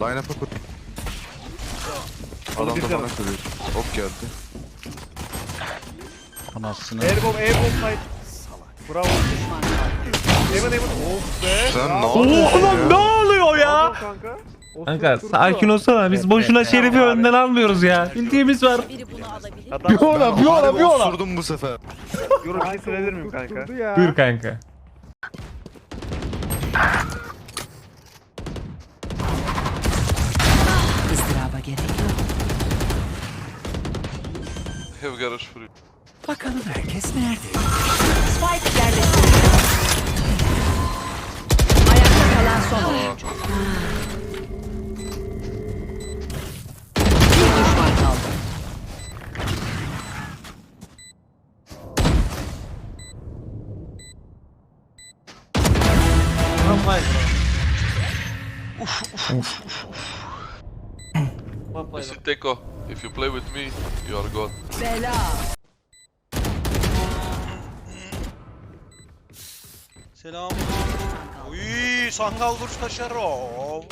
Line up'a kur. Adam da bana kırıyor. Ok geldi. Anasını. Airbomb, airbomb site. Bravo. Evan Evan. Of be. Sen ne Oğlum yapıyorsun ne ya? oluyor ya? Bravo kanka. O Kanka sakin durdu. olsana biz boşuna şerifi önden almıyoruz ya. Bildiğimiz var. Biri bunu alabilir. Adam Viola viola Harbi viola. osurdum bu sefer. Bir şey söyleyebilir miyim kanka? Buyur kanka. Have garage for you. Bakalım herkes nerede? Spike yerleştirildi. Ayakta kalan son oyuncu. Bir düşman kaldı. This is Teko. If you play with me, you are God. Bela. Selam. Uy, sangal vuruş taşar o.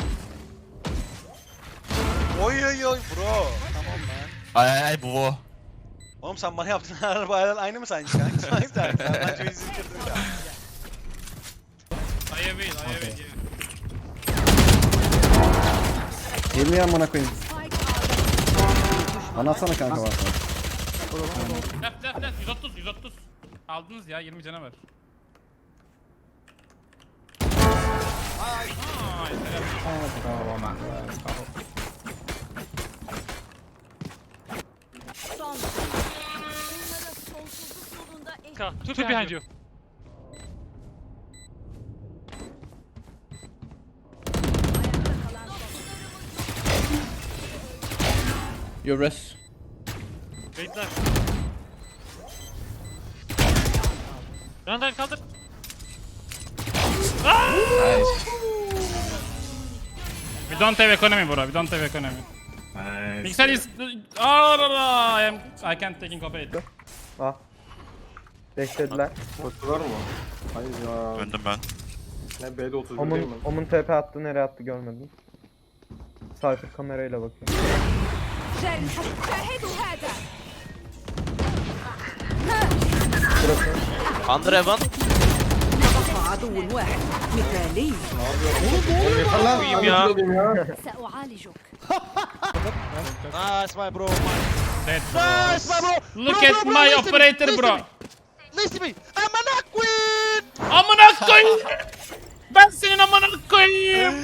Oy oy oy bro. Tamam lan. Ay ay ay bu. Oğlum sen bana yaptığın arabayla aynı mı sence kanka? Sanki sen. Sen bence bizi kırdın ya. Geliyor amına koyayım. Bana atsana kanka varsa. Left left left 130 130. Aldınız ya 20 canavar. Ay, helal. Son. Bunlara sonsuzluk yolunda eş- Two behind you. Your res. Waitler. Yandan kaldır. We don't have economy bro. We don't have economy. Mixer is... Ah, I am... I can't take in cooperate. Ah. Beklediler. Döndüm ben. Omun, Omun TP attı nereye attı görmedim. Cypher kamerayla bakıyor. Under Evan. عدو واحد مثالي سأعالجك Nice my bro. Dead bro. Nice my bro. Look at my operator bro. Listen to me. I'm an queen. Amına koyayım. Ben senin amına koyayım.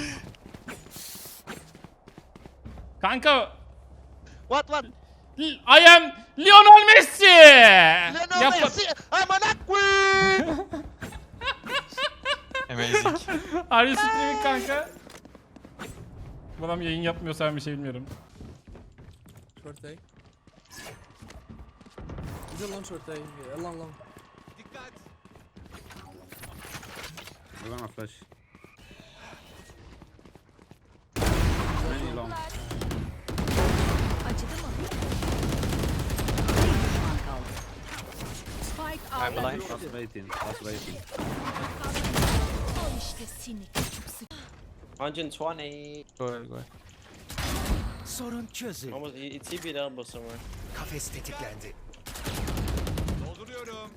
Kanka What what? I am Lionel Messi. Lionel Yap- Messi. I'm an queen. Amazing. Are you streaming kanka? Bu adam yayın yapmıyorsa ben bir şey bilmiyorum. Short A. A long short A. A long long. Spike A'da düştü. Al işte seni küçük sık. 120. Sorun çözün. Almost it's CB elbow somewhere. Kafes tetiklendi. Dolduruyorum.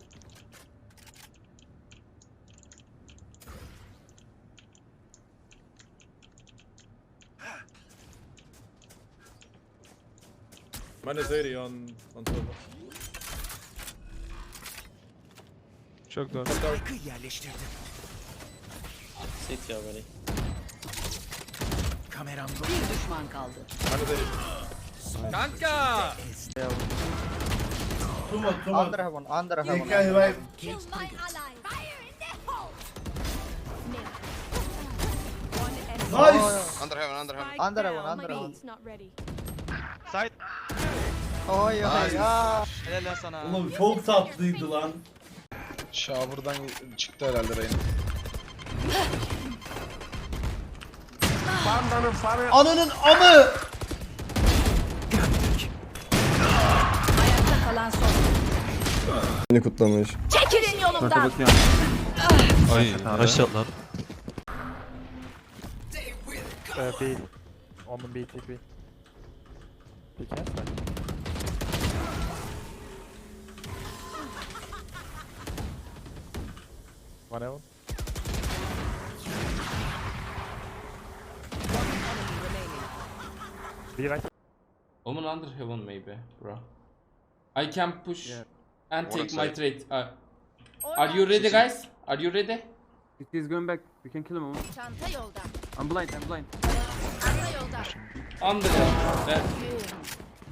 Çok doğru. Spike'ı yerleştirdim. City already. Kameram Bir düşman kaldı. Kanka! Under heaven, under heaven. Kill my ally. Fire in the hole. Nice. Under heaven, under heaven. Under heaven, under heaven. Side. Oy oy ya. Helal sana. Oğlum çok tatlıydı lan. Shower'dan çıktı herhalde Reyna. Ananın amı. Ayakta kalan son. Beni kutlamış. Çekilin yolumdan. Ay maşallah. Ee, değil. Omun B TP. Peki. One out. Be right. Under heaven maybe bro. I can push Yeah. and One take my trade. Uh, are you ready guys? Are you ready? He's going back. We can kill him. Çanta yolda. I'm blind. I'm blind. Çanta yolda. Under. Evet.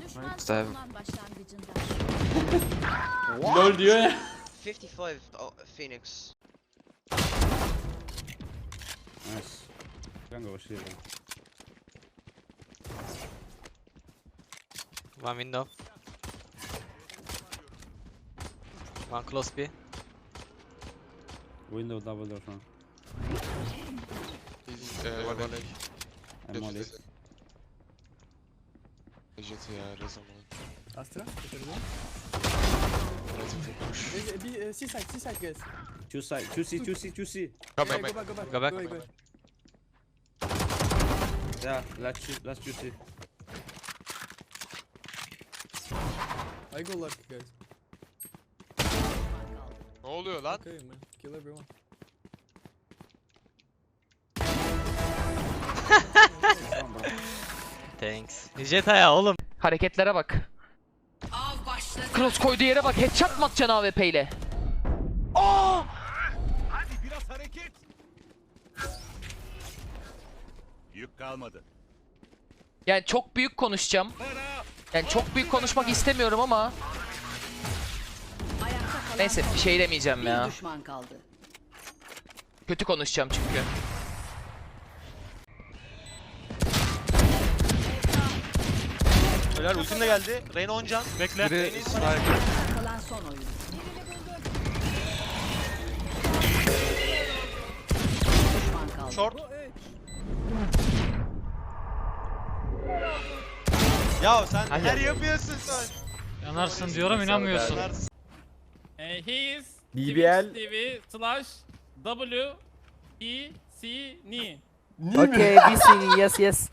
Düşman Stab. savunan başlangıcında. Lol diyor ya. 55 oh, Phoenix. Nice. Can go shield. One window. One close B. Window double door front. He's uh, one LA. I'm on it. Jet ya Astra. push. seaside, seaside guys. Two side, two C, two C, two C. Come back. back, go back. Go back. Go, go. Yeah, last two, last two C. I go lucky guys. Ne oluyor lan? Okay man, kill everyone. Thanks. Jetta ya oğlum. Hareketlere bak. Av başladı. Cross koyduğu yere bak. Headshot mı atacaksın AWP ile? Yük kalmadı. Yani çok büyük konuşacağım. Yani çok büyük konuşmak istemiyorum ama Ayakta kalan neyse bir şey demeyeceğim bir ya. düşman kaldı. Kötü konuşacağım çünkü. Helal ultim de geldi. Reyna 10 can. Bekle. Biri sniper. Kalan son oyun. Short. Ya sen her yapıyorsun sen. Yanarsın diyorum inanmıyorsun. Eh, he is BBL. TV slash W E C N. Okay, see yes yes.